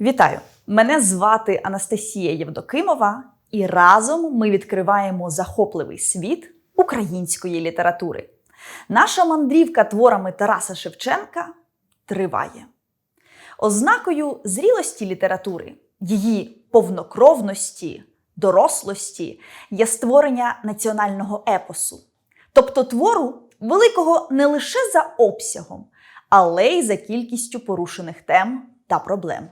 Вітаю! Мене звати Анастасія Євдокимова, і разом ми відкриваємо захопливий світ української літератури. Наша мандрівка творами Тараса Шевченка триває. Ознакою зрілості літератури, її повнокровності, дорослості є створення національного епосу, тобто твору великого не лише за обсягом, але й за кількістю порушених тем та проблем.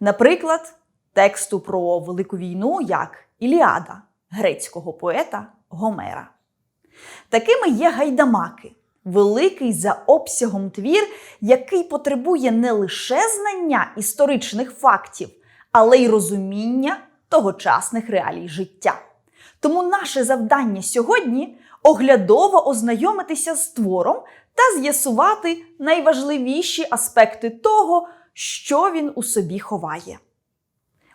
Наприклад, тексту про Велику війну як Іліада грецького поета Гомера. Такими є гайдамаки, великий за обсягом твір, який потребує не лише знання історичних фактів, але й розуміння тогочасних реалій життя. Тому наше завдання сьогодні оглядово ознайомитися з твором та з'ясувати найважливіші аспекти того, що він у собі ховає.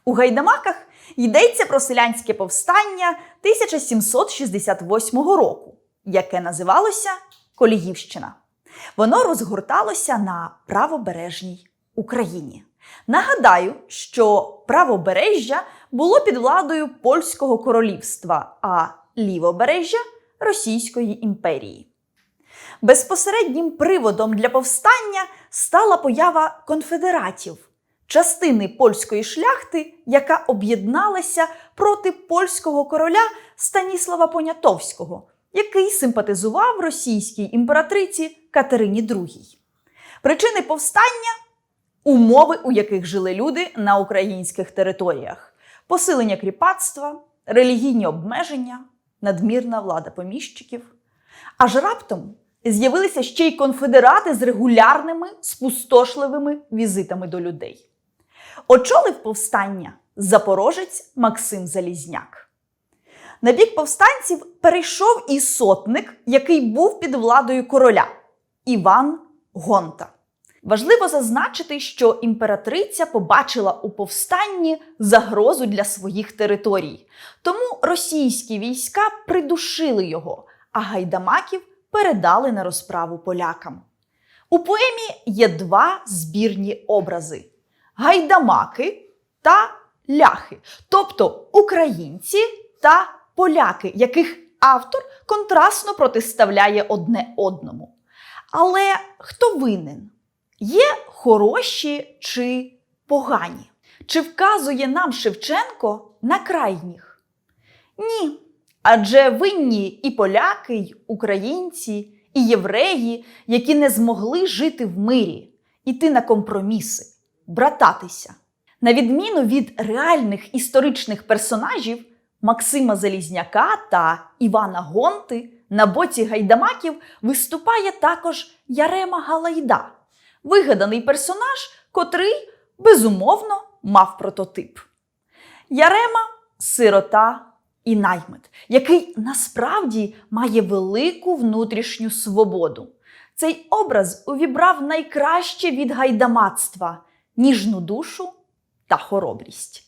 У гайдамаках йдеться про селянське повстання 1768 року, яке називалося Коліївщина. Воно розгорталося на правобережній Україні. Нагадаю, що правобережжя було під владою Польського королівства, а лівобережжя Російської імперії. Безпосереднім приводом для повстання стала поява конфедератів, частини польської шляхти, яка об'єдналася проти польського короля Станіслава Понятовського, який симпатизував російській імператриці Катерині II. Причини повстання умови, у яких жили люди на українських територіях, посилення кріпацтва, релігійні обмеження, надмірна влада поміщиків. Аж раптом з'явилися ще й конфедерати з регулярними спустошливими візитами до людей. Очолив повстання запорожець Максим Залізняк. На бік повстанців перейшов і сотник, який був під владою короля Іван Гонта. Важливо зазначити, що імператриця побачила у повстанні загрозу для своїх територій, тому російські війська придушили його, а гайдамаків передали на розправу полякам. У поемі є два збірні образи: гайдамаки та ляхи, тобто українці та поляки, яких автор контрастно протиставляє одне одному. Але хто винен? Є хороші чи погані? Чи вказує нам Шевченко на крайніх? Ні. Адже винні і поляки, й українці, і євреї, які не змогли жити в мирі, іти на компроміси, брататися. На відміну від реальних історичних персонажів Максима Залізняка та Івана Гонти, на боці гайдамаків виступає також Ярема Галайда, вигаданий персонаж, котрий безумовно мав прототип. Ярема сирота і наймит, який насправді має велику внутрішню свободу. Цей образ увібрав найкраще від гайдамацтва ніжну душу та хоробрість.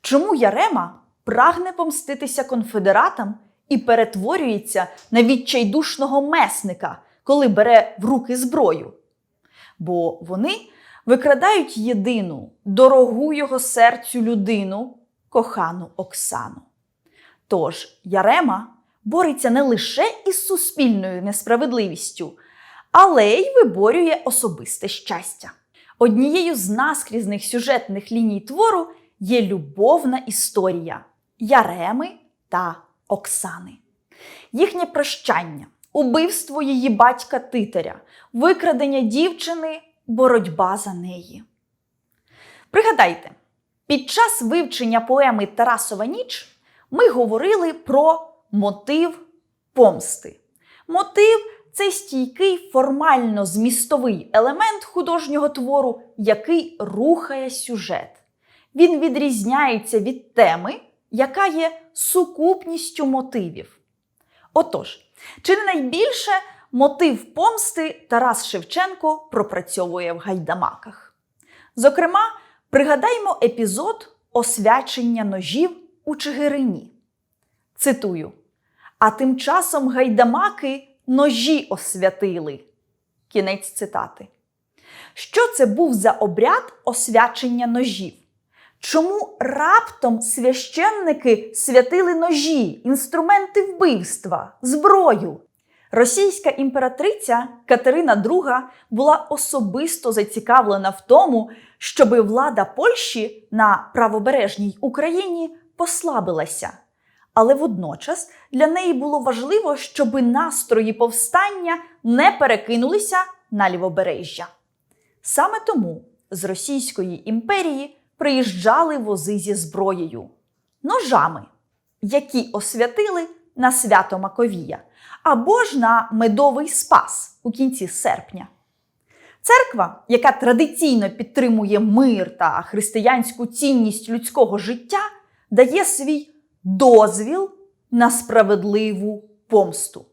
Чому Ярема прагне помститися конфедератам і перетворюється на відчайдушного месника, коли бере в руки зброю? Бо вони викрадають єдину, дорогу його серцю людину, кохану Оксану. Тож Ярема бореться не лише із суспільною несправедливістю, але й виборює особисте щастя. Однією з наскрізних сюжетних ліній твору є любовна історія Яреми та Оксани. Їхнє прощання, убивство її батька Титаря, викрадення дівчини, боротьба за неї. Пригадайте, під час вивчення поеми Тарасова ніч ми говорили про мотив помсти. Мотив це стійкий формально змістовий елемент художнього твору, який рухає сюжет. Він відрізняється від теми, яка є сукупністю мотивів. Отож, чи не найбільше мотив помсти Тарас Шевченко пропрацьовує в гайдамаках? Зокрема, пригадаймо епізод освячення ножів у Чигирині. Цитую: А тим часом гайдамаки ножі освятили. Кінець цитати. Що це був за обряд освячення ножів? Чому раптом священники святили ножі, інструменти вбивства, зброю? Російська імператриця Катерина II була особисто зацікавлена в тому, щоби влада Польщі на правобережній Україні послабилася. Але водночас для неї було важливо, щоби настрої повстання не перекинулися на лівобережжя. Саме тому з Російської імперії приїжджали вози зі зброєю, ножами, які освятили на свято Маковія, або ж на медовий спас у кінці серпня. Церква, яка традиційно підтримує мир та християнську цінність людського життя, дає свій дозвіл на справедливу помсту.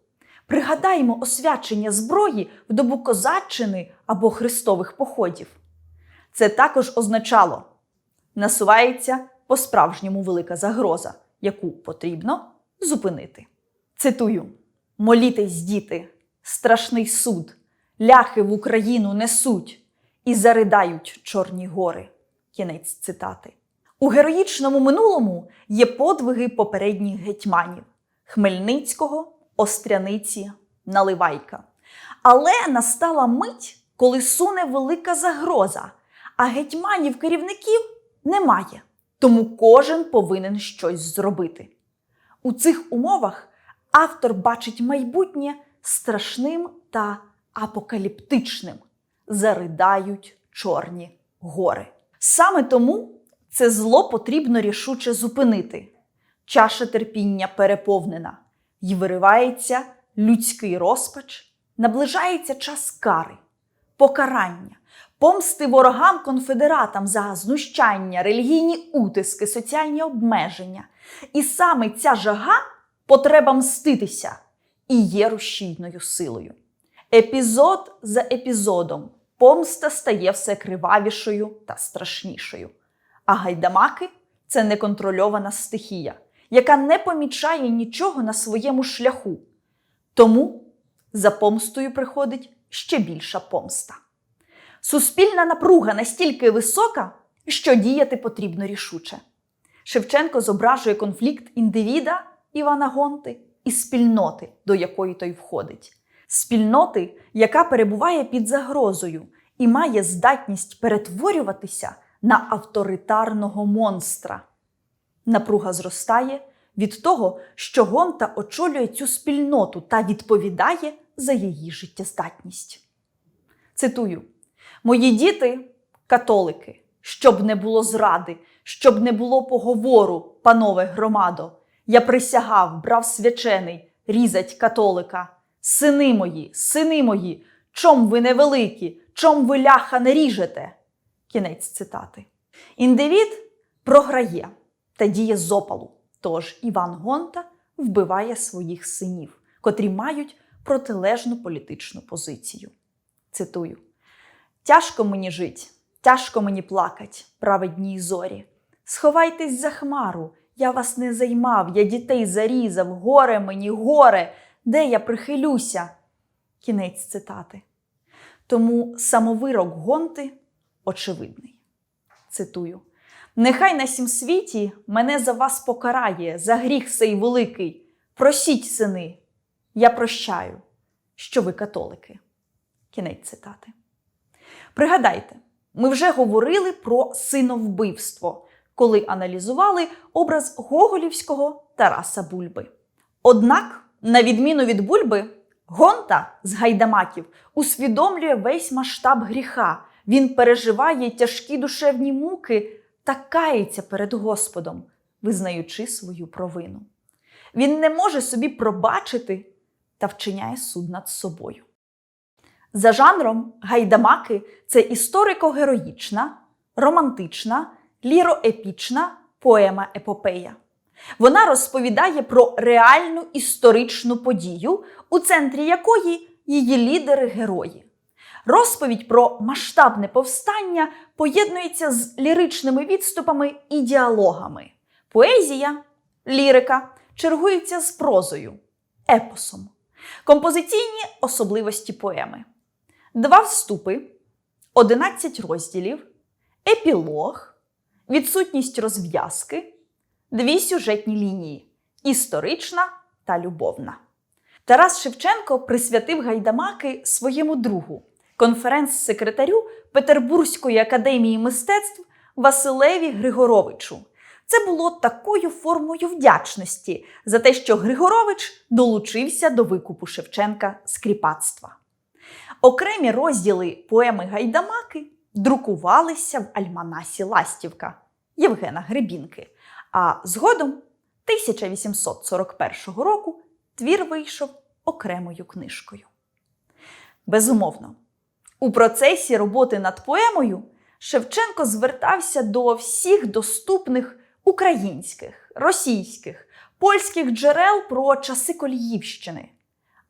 Пригадаймо освячення зброї в добу козаччини або хрестових походів. Це також означало, насувається по-справжньому велика загроза, яку потрібно зупинити. Цитую: молітесь, діти, страшний суд, ляхи в Україну несуть і заридають Чорні гори. Кінець цитати. У героїчному минулому є подвиги попередніх гетьманів Хмельницького, Остряниці, Наливайка. Але настала мить, коли суне велика загроза, а гетьманів керівників немає. Тому кожен повинен щось зробити. У цих умовах автор бачить майбутнє страшним та апокаліптичним. Заридають Чорні гори. Саме тому це зло потрібно рішуче зупинити. Чаша терпіння переповнена, й виривається людський розпач, наближається час кари, покарання, помсти ворогам конфедератам за знущання, релігійні утиски, соціальні обмеження. І саме ця жага потреба мститися і є рушійною силою. Епізод за епізодом помста стає все кривавішою та страшнішою. А гайдамаки це неконтрольована стихія, яка не помічає нічого на своєму шляху. Тому за помстою приходить ще більша помста. Суспільна напруга настільки висока, що діяти потрібно рішуче. Шевченко зображує конфлікт індивіда Івана Гонти і спільноти, до якої той входить. Спільноти, яка перебуває під загрозою і має здатність перетворюватися на авторитарного монстра. Напруга зростає від того, що Гонта очолює цю спільноту та відповідає за її життєздатність. Цитую: Мої діти католики, щоб не було зради, щоб не було поговору, панове громадо. Я присягав, брав свячений, різать католика. Сини мої, сини мої, чом ви невеликі, чом ви ляха не ріжете? Кінець цитати. Індивід програє та діє з опалу. Тож Іван Гонта вбиває своїх синів, котрі мають протилежну політичну позицію. Цитую: Тяжко мені жить, тяжко мені плакать, праведній зорі. Сховайтесь за хмару, я вас не займав, я дітей зарізав, горе мені, горе, де я прихилюся. Кінець цитати. Тому самовирок Гонти очевидний. Цитую: Нехай на сім світі мене за вас покарає, за гріх сей великий. Просіть, сини, я прощаю, що ви католики. Кінець цитати. Пригадайте, ми вже говорили про синовбивство, коли аналізували образ Гоголівського Тараса Бульби. Однак, на відміну від Бульби, Гонта з гайдамаків усвідомлює весь масштаб гріха. Він переживає тяжкі душевні муки та кається перед Господом, визнаючи свою провину. Він не може собі пробачити та вчиняє суд над собою. За жанром гайдамаки це історико-героїчна, романтична, ліроепічна поема епопея. Вона розповідає про реальну історичну подію, у центрі якої її лідери-герої. Розповідь про масштабне повстання поєднується з ліричними відступами і діалогами. Поезія, лірика чергується з прозою, епосом, композиційні особливості поеми. Два вступи, 11 розділів, епілог, відсутність розв'язки, дві сюжетні лінії історична та любовна. Тарас Шевченко присвятив гайдамаки своєму другу, конференц-секретарю Петербурзької академії мистецтв Василеві Григоровичу. Це було такою формою вдячності за те, що Григорович долучився до викупу Шевченка з кріпацтва. Окремі розділи поеми Гайдамаки друкувалися в альманасі Ластівка Євгена Гребінки, а згодом 1841 року твір вийшов окремою книжкою. Безумовно, у процесі роботи над поемою Шевченко звертався до всіх доступних українських, російських, польських джерел про часи Коліївщини.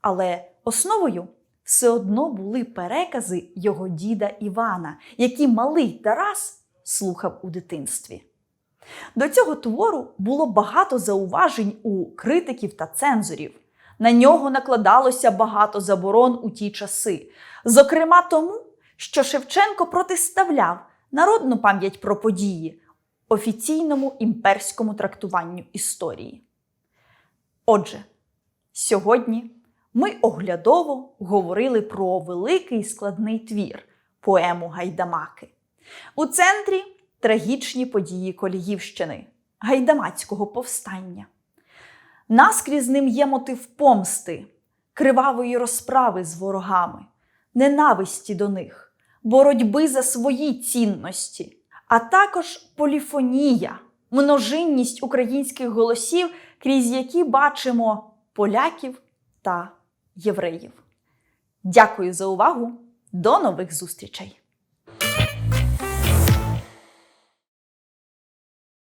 Але основою все одно були перекази його діда Івана, які малий Тарас слухав у дитинстві. До цього твору було багато зауважень у критиків та цензорів. На нього накладалося багато заборон у ті часи, зокрема тому, що Шевченко протиставляв народну пам'ять про події офіційному імперському трактуванню історії. Отже, сьогодні ми оглядово говорили про великий складний твір поему Гайдамаки. У центрі трагічні події Коліївщини, гайдамацького повстання. Наскрізь ним є мотив помсти, кривавої розправи з ворогами, ненависті до них, боротьби за свої цінності, а також поліфонія, множинність українських голосів, крізь які бачимо поляків та євреїв. Дякую за увагу! До нових зустрічей!